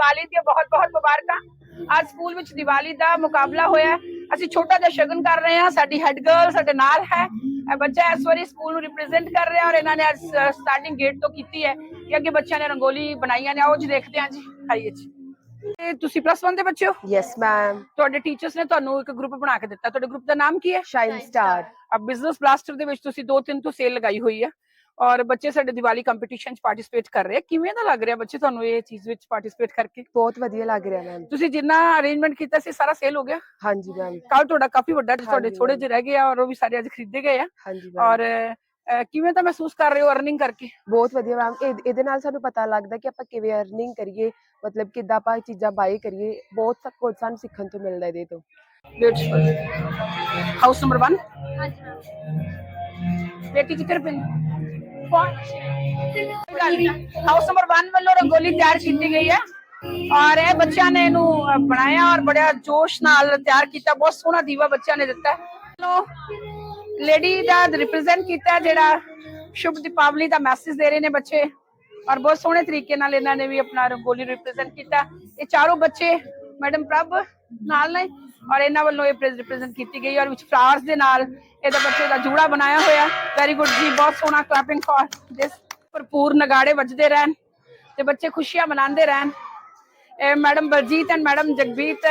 ਦੀਵਾਲੀ ਦੀਆਂ ਬਹੁਤ-ਬਹੁਤ ਮੁਬਾਰਕਾਂ। ਅੱਜ ਸਕੂਲ ਵਿੱਚ ਦੀਵਾਲੀ ਦਾ ਮੁਕਾਬਲਾ ਹੋਇਆ। ਅਸੀਂ ਛੋਟਾ ਜਿਹਾ ਸ਼ਗਨ ਕਰ ਰਹੇ ਹਾਂ। ਸਾਡੀ ਹੈੱਡ ਗਰਲ ਸਾਡੇ ਨਾਲ ਹੈ। ਇਹ ਬੱਚਾ ਇਸ ਵਾਰੀ ਸਕੂਲ ਨੂੰ ਰਿਪਰੈਜ਼ੈਂਟ ਕਰ ਰਿਹਾ ਔਰ ਇਹਨਾਂ ਨੇ ਅੱਜ ਸਟਾਰਟਿੰਗ ਗੇਟ ਤੋਂ ਕੀਤੀ ਹੈ ਕਿ ਅੱਗੇ ਬੱਚਿਆਂ ਨੇ ਰੰਗੋਲੀ ਬਣਾਈਆਂ ਨੇ। ਆਓ ਜੀ ਦੇਖਦੇ ਹਾਂ ਜੀ। ਆਈਏ ਜੀ। ਤੇ ਤੁਸੀਂ ਪਲੱਸ 1 ਦੇ ਬੱਚੇ ਹੋ? ਯੈਸ ਮੈਮ ਤੁਹਾਡੇ ਟੀਚਰਸ ਨੇ ਤੁਹਾਨੂੰ ਇੱਕ ਗਰੁੱਪ ਬਣਾ ਕੇ ਦਿੱਤਾ। ਤੁਹਾਡੇ ਗਰੁੱਪ ਦਾ ਨਾਮ ਕੀ ਹੈ? Shine star of business blaster ਦੇ ਵਿੱਚ ਤੁਸੀਂ ਦੋ ਤਿੰਨ ਤੋਂ ਸੇਲ ਲਗਾਈ ਹੋਈ ਹੈ ਔਰ ਬੱਚੇ ਸਾਡੇ ਦੀਵਾਲੀ ਕੰਪੀਟੀਸ਼ਨ ਚ ਪਾਰਟਿਸਿਪੇਟ ਕਰ ਰਹੇ ਆ ਕਿਵੇਂ ਦਾ ਲੱਗ ਰਿਹਾ ਬੱਚੇ ਤੁਹਾਨੂੰ ਇਹ ਚੀਜ਼ ਵਿੱਚ ਪਾਰਟਿਸਿਪੇਟ ਕਰਕੇ ਬਹੁਤ ਵਧੀਆ ਲੱਗ ਰਿਹਾ ਮੈਮ ਤੁਸੀਂ ਜਿੰਨਾ ਅਰੇਂਜਮੈਂਟ ਕੀਤਾ ਸੀ ਸਾਰਾ ਸੇਲ ਹੋ ਗਿਆ ਹਾਂਜੀ ਮੈਮ ਕੱਲ ਤੁਹਾਡਾ ਕਾਫੀ ਵੱਡਾ ਤੇ ਤੁਹਾਡੇ ਹਾਂਜੀ ਥੋੜੇ ma'am। ਜਿਹੇ ਰਹਿ ਗਏ ਆ ਔਰ ਉਹ ਵੀ ਸਾਰੇ ਅੱਜ ਖਰੀਦੇ ਗਏ ਆ ਹਾਂਜੀ ਮੈਮ ਔਰ ਅਹ, ਕਿਵੇਂ ਤਾਂ ਮਹਿਸੂਸ ਕਰ ਰਹੇ ਹੋ ਅਰਨਿੰਗ ਕਰਕੇ ਬਹੁਤ ਵਧੀਆ ਮੈਮ ਇਹਦੇ ਨਾਲ ਸਾਨੂੰ ਪਤਾ ਲੱਗਦਾ ਕਿ ਆਪਾਂ ਕਿਵੇਂ ਅਰਨਿੰਗ ਕਰੀਏ ਮਤਲਬ ਕਿੱਦਾਂ ਆਪਾਂ ਚੀਜ਼ਾਂ ਬਾਈ ਕਰੀਏ ਬਹੁਤ ਸਭ ਕੁਝ ਸਾਨੂੰ ਸਿੱਖਣ ਤੋਂ ਮਿਲਦਾ ਇਹਦੇ ਤੋਂ ਬਿਊਟੀਫੁਲ ਹਾਊਸ ਨੰਬਰ 1 ਬੇਟੀ ਕਿੱਥੇ ਪਿੰਡ ਹਾਊਸ ਨੰਬਰ 1 ਵੱਲੋਂ ਰੰਗੋਲੀ ਤਿਆਰ ਕੀਤੀ ਗਈ ਹੈ। ਔਰ ਇਹ ਬੱਚਿਆਂ ਨੇ ਇਹਨੂੰ ਬਣਾਇਆ ਔਰ ਬੜਾ ਜੋਸ਼ ਨਾਲ ਤਿਆਰ ਕੀਤਾ। ਬਹੁਤ ਸੋਹਣਾ ਦੀਵਾ ਬੱਚਿਆਂ ਨੇ ਦਿੱਤਾ ਲੋ ਲੇਡੀ ਦਾ ਰਿਪਰੈਜ਼ੈਂਟ ਕੀਤਾ ਜਿਹੜਾ ਸ਼ੁਭ ਦੀਪਾਵਲੀ ਦਾ ਮੈਸੇਜ ਦੇ ਰਹੇ ਨੇ ਬੱਚੇ। ਔਰ ਬਹੁਤ ਸੋਹਣੇ ਤਰੀਕੇ ਨਾਲ ਇਹਨਾਂ ਨੇ ਵੀ ਆਪਣਾ ਰੰਗੋਲੀ ਰਿਪਰੈਜ਼ੈਂਟ ਕੀਤਾ ਇਹ ਚਾਰੋਂ ਬੱਚੇ, ਮੈਡਮ ਪ੍ਰਭ, ਨਾਲ ਨੇ। ਔਰ ਇਹਨਾਂ ਵੱਲੋਂ ਇਹ ਰਿਪਰੈਜ਼ੈਂਟ ਕੀਤੀ ਗਈ ਔਰ ਵਿੱਚ ਫਲਾਵਰਸ ਦੇ ਨਾਲ ਇਹਦਾ ਬੱਚੇ ਦਾ ਜੂੜਾ ਬਣਾਇਆ ਹੋਇਆ। ਵੈਰੀ ਗੁੱਡ ਜੀ, ਬਹੁਤ ਸੋਹਣਾ ਕਲੈਪਿੰਗ ਫॉर ਦਿਸ ਭਰਪੂਰ ਨਗਾੜੇ ਵੱਜਦੇ ਰਹਿਣ ਤੇ ਬੱਚੇ ਖੁਸ਼ੀਆਂ ਮਨਾਉਂਦੇ ਰਹਿਣ। ਇਹ madam Baljeet and madam Jagbeet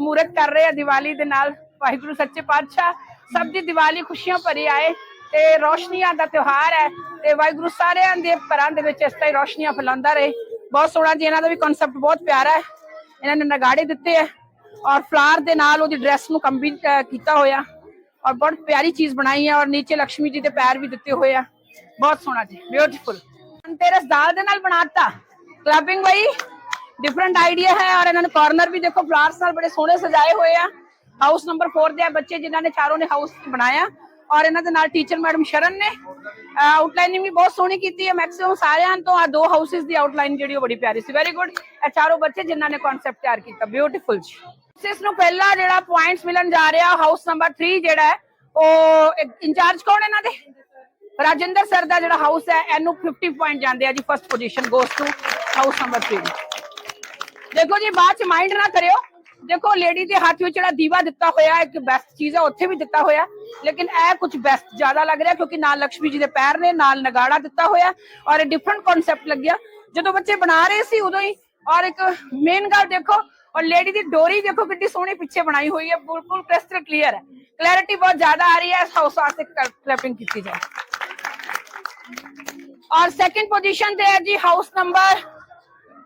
ਮੂਰਤ ਕਰ ਰਹੇ ਆ ਦੀਵਾਲੀ ਦੇ ਨਾਲ। ਵਾਹਿਗੁਰੂ ਸੱਚੇ ਪਾਤਸ਼ਾਹ, ਸਭ ਦੀ ਦੀਵਾਲੀ ਖੁਸ਼ੀਆਂ ਭਰੀ ਆਏ ਤੇ ਰੋਸ਼ਨੀਆਂ ਦਾ ਤਿਉਹਾਰ ਹੈ ਤੇ ਵਾਹਿਗੁਰੂ ਸਾਰਿਆਂ ਦੇ ਪਰਾਂ ਦੇ ਵਿੱਚ ਇਸ ਤਰ੍ਹਾਂ ਹੀ ਰੋਸ਼ਨੀਆਂ ਫੈਲਾਉਂਦਾ ਰਹੇ। ਬਹੁਤ ਸੋਹਣਾ ਜੀ, ਇਹਨਾਂ ਦਾ ਵੀ ਕਨਸੈਪਟ ਬਹੁਤ ਪਿਆਰਾ ਹੈ। ਇਹਨਾਂ ਨੇ ਨਗਾੜੇ ਦਿੱਤੇ ਹੈ। ਔਰ ਫਲਾਰ ਦੇ ਨਾਲ ਉਹਦੀ ਡਰੈਸ ਨੂੰ ਕੰਬੀ ਕੀਤਾ ਹੋਇਆ ਔਰ ਬਹੁਤ ਪਿਆਰੀ ਚੀਜ਼ ਬਣਾਈ ਹੈ ਔਰ ਨੀਚੇ ਲక్ష్ਮੀ ਜੀ ਦੇ ਪੈਰ ਵੀ ਦਿੱਤੇ ਹੋਏ ਆ ਬਹੁਤ ਸੋਹਣਾ ਜੀ ਬਿਊਟੀਫੁਲ ਧਨਤੇਰਸ ਦਾਲ ਦੇ ਨਾਲ ਬਣਾਤਾ ਕਲੈਪਿੰਗ ਬਈ ਡਿਫਰੈਂਟ ਆਈਡੀਆ ਹੈ ਔਰ ਇਹਨਾਂ ਨੇ ਕਾਰਨਰ ਵੀ ਦੇਖੋ ਫਲਾਵਰਸ ਨਾਲ ਬੜੇ ਸੋਹਣੇ ਸਜਾਏ ਹੋਏ ਆ ਹਾਊਸ ਨੰਬਰ 4 ਦੇ ਆ ਬੱਚੇ ਜਿਨ੍ਹਾਂ ਨੇ ਚਾਰੋਂ ਨੇ ਹਾਊਸ ਬਣਾਇਆ ਔਰ ਇਹਨਾਂ ਦੇ ਨਾਲ ਟੀਚਰ ਮੈਡਮ ਸ਼ਰਨ ਨੇ ਆਊਟਲਾਈਨਿੰਗ ਵੀ ਬਹੁਤ ਸੋਹਣੀ ਕੀਤੀ ਹੈ ਮੈਕਸਿਮਮ ਸਾਰਿਆਂ ਤੋਂ ਆ ਦੋ ਹਾਊਸਸ ਦੀ ਆਊਟਲਾਈਨ ਜਿਹੜੀ ਉਹ ਬੜੀ ਪਿਆਰੀ ਸੀ ਵੈਰੀ ਗੁੱਡ ਇਹ ਚਾਰੋਂ ਬੱਚੇ ਜਿਨ੍ਹਾਂ ਨੇ ਕਨਸੈਪਟ ਤਿਆਰ ਕੀਤਾ ਬਿਊਟੀਫੁਲ ਜੀ ਇਸ ਨੂੰ ਪਹਿਲਾ ਜਿਹੜਾ ਪੁਆਇੰਟਸ ਮਿਲਣ ਜਾ ਰਿਹਾ ਹਾਊਸ ਨੰਬਰ 3 ਜਿਹੜਾ ਹੈ, ਉਹ ਇੰਚਾਰਜ ਕੌਣ ਇਹਨਾਂ ਦੇ? ਰਾਜਿੰਦਰ ਸਰ ਦਾ ਜਿਹੜਾ ਹਾਊਸ ਹੈ, ਇਹਨੂੰ 50 ਪੁਆਇੰਟ ਜਾਂਦੇ ਆ ਜੀ first position goes to house number 3 ਦੇਖੋ ਜੀ, ਬਾਅਦ ਚ ਮਾਈਂਡ ਨਾ ਕਰਿਓ। ਦੇਖੋ ਲੇਡੀ ਦੇ ਹੱਥ ਵਿੱਚ ਜਿਹੜਾ ਦੀਵਾ ਦਿੱਤਾ ਹੋਇਆ, ਇੱਕ ਬੈਸਟ ਚੀਜ਼ ਹੈ, ਉੱਥੇ ਵੀ ਦਿੱਤਾ ਹੋਇਆ। ਲੇਕਿਨ ਇਹ ਕੁਝ ਬੈਸਟ ਜ਼ਿਆਦਾ ਲੱਗ ਰਿਹਾ, ਕਿਉਂਕਿ ਨਾਲ ਲక్ష్ਮੀ ਜੀ ਦੇ ਪੈਰ ਨੇ, ਨਾਲ ਨਗਾੜਾ ਦਿੱਤਾ ਹੋਇਆ ਔਰ ਇਹ ਡਿਫਰੈਂਟ ਕਨਸੈਪਟ ਲੱਗਿਆ ਜਦੋਂ ਬੱਚੇ ਬਣਾ ਰਹੇ ਸੀ, ਉਦੋਂ ਹੀ ਔਰ ਇੱਕ ਮੇਨ ਗੱਲ ਦੇਖੋ ਔਰ ਲੇਡੀ ਦੀ ਡੋਰੀ ਦੇਖੋ ਕਿੰਨੀ ਸੋਹਣੀ ਪਿੱਛੇ ਬਣਾਈ ਹੋਈ ਹੈ ਬਿਲਕੁਲ ਕ੍ਰਿਸਟਲ ਕਲੀਅਰ ਹੈ ਕਲੈਰਿਟੀ ਬਹੁਤ ਜ਼ਿਆਦਾ ਆ ਰਹੀ ਹੈ ਇਸ ਹਾਊਸ ਵਾਸਤੇ ਕਲੈਪਿੰਗ ਕੀਤੀ ਜਾਏ और सेकंड पोजीशन पे है जी house number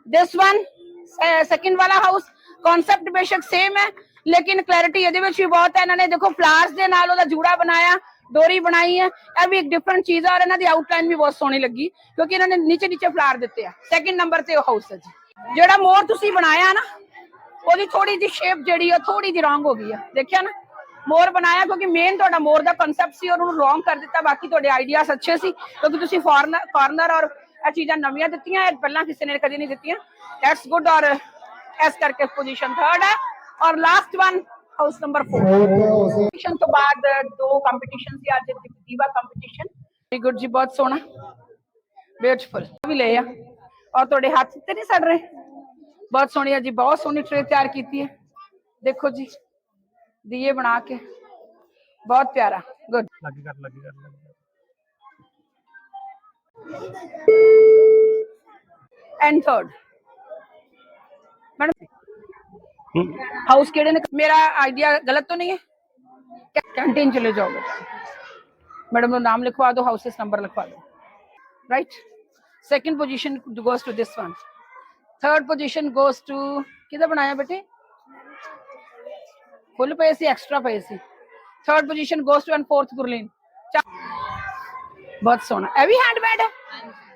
this one second वाला ਹਾਊਸ ਕਨਸੈਪਟ ਬੇਸ਼ੱਕ ਸੇਮ ਹੈ ਲੇਕਿਨ ਕਲੈਰਿਟੀ ਇਹਦੇ ਵਿੱਚ ਵੀ ਬਹੁਤ ਹੈ ਇਹਨਾਂ ਨੇ ਦੇਖੋ ਫਲਾਵਰਸ ਦੇ ਨਾਲ ਉਹਦਾ ਜੂੜਾ ਬਣਾਇਆ ਡੋਰੀ ਬਣਾਈ ਹੈ ਇਹ ਵੀ ਇੱਕ ਡਿਫਰੈਂਟ ਚੀਜ਼ ਹੈ ਔਰ ਇਹਨਾਂ ਦੀ ਆਊਟਲਾਈਨ ਵੀ ਬਹੁਤ ਸੋਹਣੀ ਲੱਗੀ ਕਿਉਂਕਿ ਇਹਨਾਂ ਨੇ ਨੀਚੇ ਨੀਚੇ ਫਲਾਵਰ ਦਿੱਤੇ ਆ ਸੈਕੰਡ ਨੰਬਰ ਤੇ ਉਹ ਹਾਊਸ ਹੈ ਜੀ ਜਿਹੜਾ ਮੋਰ ਤੁਸੀਂ ਬਣਾਇਆ ਨਾ, ਉਹਦੀ ਥੋੜੀ ਜਿਹੀ ਸ਼ੇਪ ਜਿਹੜੀ ਆ ਥੋੜੀ ਜਿਹੀ ਰੋਂਗ ਹੋ ਗਈ ਆ। ਦੇਖਿਆ ਨਾ? ਮੋਰ ਬਣਾਇਆ ਕਿਉਂਕਿ ਮੇਨ ਤੁਹਾਡਾ ਮੋਰ ਦਾ ਕਨਸੈਪਟ ਸੀ ਔਰ ਉਹਨੂੰ ਰੋਂਗ ਕਰ ਦਿੱਤਾ, ਬਾਕੀ ਤੁਹਾਡੇ ਆਈਡੀਆਸ ਅੱਛੇ ਸੀ, ਕਿਉਂਕਿ ਤੁਸੀਂ ਫਾਰਨਰ ਕਾਰਨਰ ਔਰ ਇਹ ਚੀਜ਼ਾਂ ਨਵੀਆਂ ਦਿੱਤੀਆਂ, ਇਹ ਪਹਿਲਾਂ ਕਿਸੇ ਨੇ ਕਦੀ ਨਹੀਂ ਦਿੱਤੀਆਂ। ਦੈਟਸ ਗੁੱਡ ਔਰ ਇਸ ਕਰਕੇ ਪੋਜੀਸ਼ਨ ਥਰਡ ਹੈ ਔਰ last one house number 4 competition ਤੋਂ ਬਾਅਦ ਦੋ ਕੰਪੀਟੀਸ਼ਨ ਸੀ, ਅੱਜ ਦੀਵਾ ਕੰਪੀਟੀਸ਼ਨ ਵੈਰੀ ਗੁੱਡ ਜੀ, ਬਹੁਤ ਸੋਹਣਾ। ਬਿਊਟੀਫੁਲ ਵੀ ਲੈ ਆ। ਔਰ ਤੁਹਾਡੇ ਹੱਥ ਤੇ ਨਹੀਂ ਸੜ ਰਹੇ ਬਹੁਤ ਸੋਹਣੀ ਹੈ ਜੀ ਬਹੁਤ ਸੋਹਣੀ ਟ੍ਰੇ ਤਿਆਰ ਕੀਤੀ ਹੈ ਦੇਖੋ ਜੀ ਦੀਏ ਬਣਾ ਕੇ ਬਹੁਤ ਪਿਆਰਾ ਗੁੱਡ ਲੱਗੀ ਕਰ ਲੱਗੀ ਕਰ ਲੱਗੀ ਕਰ। And third madam hmm, house केड़े ने मेरा आइडिया गलत तो नहीं है कैंटीन चले जाओ बेटा मैडम नो नाम लिखवा दो हाउसेस नंबर लिखवा दो right Second position goes to this one third position goes to किधर बनाया बेटे? फुल पे सी एक्स्ट्रा पे C third position goes to and fourth Gurleen बहुत सोना। है भी हैंडमेड है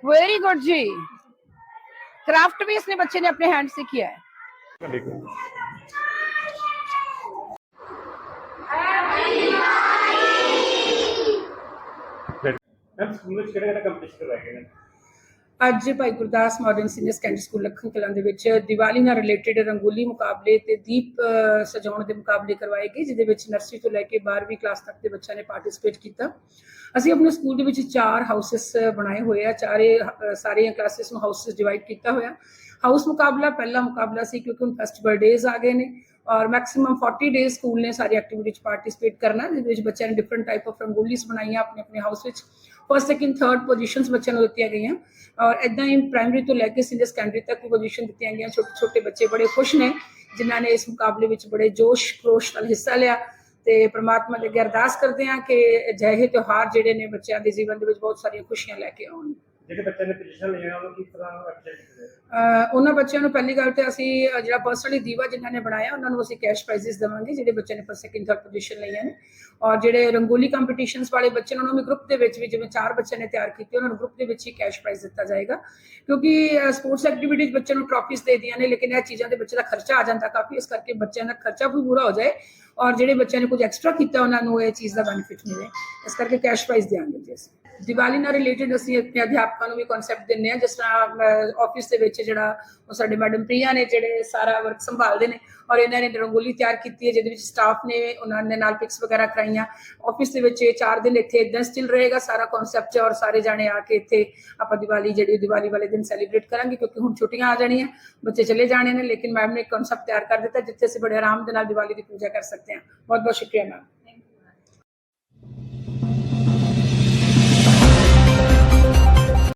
वेरी गुड जी. क्राफ्ट भी इसने बच्चे ने अपने हैंड से किया है. स्कूल में कितने कंपटीशन कराएँगे ਅੱਜ Bhai Gurdas modern senior secondary school Lakhan Kalan ਦੇ ਵਿੱਚ ਦੀਵਾਲੀ ਨਾਲ ਰਿਲੇਟਡ ਰੰਗੋਲੀ ਮੁਕਾਬਲੇ ਤੇ ਦੀਪ ਸਜਾਉਣ ਦੇ ਮੁਕਾਬਲੇ ਕਰਵਾਏ ਗਏ, ਜਿਹਦੇ ਵਿੱਚ ਨਰਸਰੀ ਤੋਂ ਲੈ ਕੇ 12ਵੀਂ ਕਲਾਸ ਤੱਕ ਦੇ ਬੱਚਿਆਂ ਨੇ ਪਾਰਟਿਸਿਪੇਟ ਕੀਤਾ। ਅਸੀਂ ਆਪਣੇ ਸਕੂਲ ਦੇ ਵਿੱਚ ਚਾਰ ਹਾਊਸਸ ਬਣਾਏ ਹੋਏ ਆ। ਚਾਰੇ ਸਾਰੀਆਂ ਕਲਾਸਿਸ ਨੂੰ ਹਾਊਸਸ ਡਿਵਾਈਡ ਕੀਤਾ ਹੋਇਆ। ਹਾਊਸ ਮੁਕਾਬਲਾ ਪਹਿਲਾ ਮੁਕਾਬਲਾ ਸੀ ਕਿਉਂਕਿ ਹੁਣ ਫੈਸਟੀਵਲ ਡੇਜ਼ ਆ ਗਏ ਨੇ ਔਰ ਮੈਕਸਿਮਮ 40 ਡੇਜ਼ ਸਕੂਲ ਨੇ ਸਾਰੀ ਐਕਟੀਵਿਟੀ 'ਚ ਪਾਰਟਿਸਿਪੇਟ ਕਰਨਾ, ਜਿਹਦੇ ਵਿੱਚ ਬੱਚਿਆਂ ਨੇ ਡਿਫਰੈਂਟ ਟਾਈਪ ਆਫ ਰੰਗੋਲੀਸ ਬਣਾਈਆਂ ਆਪਣੇ ਆਪਣੇ ਹਾਊਸ ਵਿੱਚ। ਫਸਟ ਸੈਕਿੰਡ ਥਰਡ ਪੋਜੀਸ਼ਨਸ ਬੱਚਿਆਂ ਨੂੰ ਦਿੱਤੀਆਂ ਗਈਆਂ। ਔਰ ਇਦਾਂ ਹੀ ਪ੍ਰਾਇਮਰੀ ਤੋਂ ਲੈ ਕੇ ਸੀਨੀਅਰ ਸੈਕੰਡਰੀ ਤੱਕ ਪੋਜੀਸ਼ਨ ਦਿੱਤੀਆਂ ਗਈਆਂ। ਛੋਟੇ ਛੋਟੇ ਬੱਚੇ ਬੜੇ ਖੁਸ਼ ਨੇ, ਜਿਨ੍ਹਾਂ ਨੇ ਇਸ ਮੁਕਾਬਲੇ ਵਿੱਚ ਬੜੇ ਜੋਸ਼ ਖਰੋਸ਼ ਨਾਲ ਹਿੱਸਾ ਲਿਆ। ਤੇ ਪ੍ਰਮਾਤਮਾ ਦੇ ਅੱਗੇ ਅਰਦਾਸ ਕਰਦੇ ਹਾਂ ਕਿ ਅਜਿਹੇ ਤਿਉਹਾਰ ਜਿਹੜੇ ਨੇ ਬੱਚਿਆਂ ਦੇ ਜੀਵਨ ਦੇ ਵਿੱਚ ਬਹੁਤ ਸਾਰੀਆਂ ਖੁਸ਼ੀਆਂ ਲੈ ਕੇ ਆਉਣ। ਜਿਹੜੇ ਬੱਚਿਆਂ ਨੇ ਪੋਜੀਸ਼ਨ ਲਈਆਂ ਉਹਨਾਂ ਕਿਸ ਤਰ੍ਹਾਂ ਐਕਸੈਪਟ ਕਰਦੇ ਅਹ ਉਹਨਾਂ ਬੱਚਿਆਂ ਨੂੰ ਪਹਿਲੀ ਗੱਲ ਤੇ ਅਸੀਂ, ਅਹ ਜਿਹੜਾ ਪਰਸਨਲੀ ਦੀਵਾ ਜਿਨ੍ਹਾਂ ਨੇ ਬਣਾਇਆ, ਉਹਨਾਂ ਨੂੰ ਅਸੀਂ ਕੈਸ਼ ਪ੍ਰਾਈਜ਼ਸ ਦੇਵਾਂਗੇ, ਜਿਹੜੇ ਬੱਚਿਆਂ ਨੇ ਫਸਟ ਸੈਕਿੰਡ ਥਰਡ ਪੋਜੀਸ਼ਨ ਲਈਆਂ ਨੇ। ਔਰ ਜਿਹੜੇ ਰੰਗੋਲੀ ਕੰਪੀਟੀਸ਼ਨਸ ਵਾਲੇ ਬੱਚੇ ਨੇ, ਉਹਨਾਂ ਨੂੰ ਗਰੁੱਪ ਦੇ ਵਿੱਚ ਵੀ ਜਿਵੇਂ ਚਾਰ ਬੱਚਿਆਂ ਨੇ ਤਿਆਰ ਕੀਤੇ, ਉਹਨਾਂ ਨੂੰ ਗਰੁੱਪ ਦੇ ਵਿੱਚ ਹੀ ਕੈਸ਼ ਪ੍ਰਾਈਜ਼ ਦਿੱਤਾ ਜਾਏਗਾ। ਕਿਉਂਕਿ ਸਪੋਰਟਸ ਐਕਟੀਵਿਟੀਜ਼ ਬੱਚਿਆਂ ਨੂੰ ਟਰਾਫੀਜ਼ ਦੇ ਦੀਆਂ ਨੇ, ਲੇਕਿਨ ਇਹ ਚੀਜ਼ਾਂ ਦੇ ਬੱਚੇ ਦਾ ਖਰਚਾ ਆ ਜਾਂਦਾ, ਕਾਫੀ ਇਸ ਕਰਕੇ ਬੱਚਿਆਂ ਦਾ ਖਰਚਾ ਵੀ ਪੂਰਾ ਹੋ ਜਾਏ। ਔਰ ਜਿਹੜੇ ਬੱਚਿਆਂ ਨੇ ਕੁਝ ਐਕਸਟਰਾ ਕੀਤਾ, ਉਹਨਾਂ ਨੂੰ ਇਹ ਚੀਜ਼ ਦਾ ਬੈਨੀਫਿਟ ਮਿਲੇ। ਇਸ ਕਰਕੇ ਕੈਸ਼ ਪ੍ਰਾਈਜ਼ ਦਿਆਂਗੇ ਜੀ ਅਸੀਂ। ਦੀਵਾਲੀ ਨਾਲ ਰਿਲੇਟਡ ਅਸੀਂ ਆਪਣੇ ਅਧਿਆਪਕਾਂ ਨੂੰ ਵੀ ਕਨਸੈਪਟ ਦਿੰਦੇ ਹਾਂ, ਜਿਸ ਤਰ੍ਹਾਂ ਆਫਿਸ ਦੇ ਵਿੱਚ ਜਿਹੜਾ ਉਹ ਸਾਡੇ ਮੈਡਮ ਪ੍ਰਿਆ ਨੇ ਜਿਹੜੇ ਸਾਰਾ ਵਰਕ ਸੰਭਾਲਦੇ ਨੇ ਔਰ ਇਹਨਾਂ ਨੇ ਰੰਗੋਲੀ ਤਿਆਰ ਕੀਤੀ ਹੈ, ਜਿਹਦੇ ਵਿੱਚ ਸਟਾਫ ਨੇ ਉਹਨਾਂ ਨੇ ਨਾਲ ਪਿਕਸ ਵਗੈਰਾ ਕਰਾਈਆਂ। ਆਫਿਸ ਦੇ ਵਿੱਚ ਇਹ 4 ਦਿਨ ਇੱਥੇ ਇਦਾਂ ਸਟਿਲ ਰਹੇਗਾ ਸਾਰਾ ਕਨਸੈਪਟ ਔਰ ਸਾਰੇ ਜਾਣੇ ਆ ਕੇ ਇੱਥੇ ਆਪਾਂ ਦੀਵਾਲੀ ਜਿਹੜੀ ਦੀਵਾਲੀ ਵਾਲੇ ਦਿਨ ਸੈਲੀਬ੍ਰੇਟ ਕਰਾਂਗੇ, ਕਿਉਂਕਿ ਹੁਣ ਛੁੱਟੀਆਂ ਆ ਜਾਣੀਆਂ, ਬੱਚੇ ਚਲੇ ਜਾਣੇ ਨੇ, ਲੇਕਿਨ ਮੈਮ ਨੇ ਇੱਕ ਕਨਸੈਪਟ ਤਿਆਰ ਕਰ ਦਿੱਤਾ, ਜਿੱਥੇ ਅਸੀਂ ਬੜੇ ਆਰਾਮ ਦੇ ਨਾਲ ਦੀਵਾਲੀ ਦੀ ਪੂਜਾ ਕਰ ਸਕਦੇ ਹਾਂ। ਬਹੁਤ ਬਹੁਤ ਸ਼ੁਕਰੀਆ ਮੈਮ